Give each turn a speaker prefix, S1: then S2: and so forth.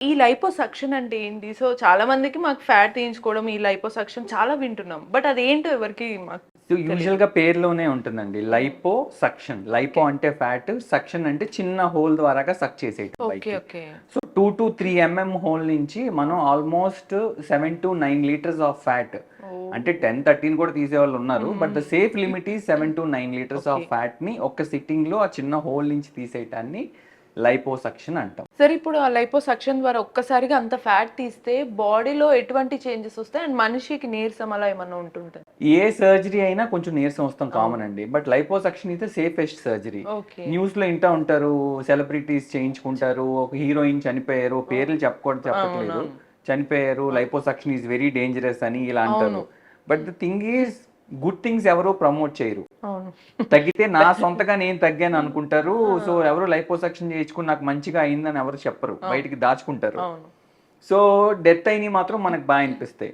S1: ఈ లైపోసక్షన్ అంటే ఏంటి? సో చాలా మందికి మాకు ఫ్యాట్ తీయించుకోవడం ఈ లైపోసక్షన్ చాలా వింటున్నాం. బట్ అదేంటో ఎవరికి మాకు
S2: యూజువల్గా పేరులోనే ఉంటుందండి. లైపో సక్షన్ లైపో అంటే ఫ్యాట్ సక్షన్ అంటే చిన్న హోల్ ద్వారాగా suck
S1: okay
S2: so two to three M M hole నుంచి మనం almost seven to nine litres of fat అంటే టెన్ థర్టీన్ కూడా తీసే వాళ్ళు ఉన్నారు బట్ ద సేఫ్ లిమిట్ ఈ seven to nine litres of ఫ్యాట్ని ఒక్క సిట్టింగ్లో ఆ చిన్న హోల్ నుంచి తీసేయటాన్ని లైపోసక్షన్ అంటాం.
S1: సరే ఇప్పుడు ఆ లైపోసక్షన్ ద్వారా ఒక్కసారిగా అంత ఫ్యాట్ తీస్తే బాడీలో ఎటువంటి చేంజెస్ వస్తాయి? అండ్ మనిషికి నీరసం అలా ఏమన్నా ఉంటుంటుంది
S2: ఏ సర్జరీ అయినా కొంచెం నీరసం వస్తాం కామన్ అండి. బట్ లైపోసక్షన్ అయితే సేఫెస్ట్ సర్జరీ న్యూస్లో వింటా ఉంటారు సెలబ్రిటీస్ చేయించుకుంటారు ఒక హీరోయిన్ చనిపోయారు పేర్లు చెప్పకూడదు చెప్పట్లేదు. చనిపోయారు లైపోసక్షన్ ఈజ్ వెరీ డేంజరస్ అని ఇలా అంటారు. But the thing is good things ఎవరు ప్రమోట్ చేయరు. తగ్గితే నా సొంతగా నేను తగ్గాను అనుకుంటారు. సో ఎవరు లైపోసక్షన్ చేయించుకుని నాకు మంచిగా అయిందని ఎవరు చెప్పరు. బయటికి దాచుకుంటారు. సో డెత్ అయినవి మాత్రం మనకు బాగా అనిపిస్తాయి.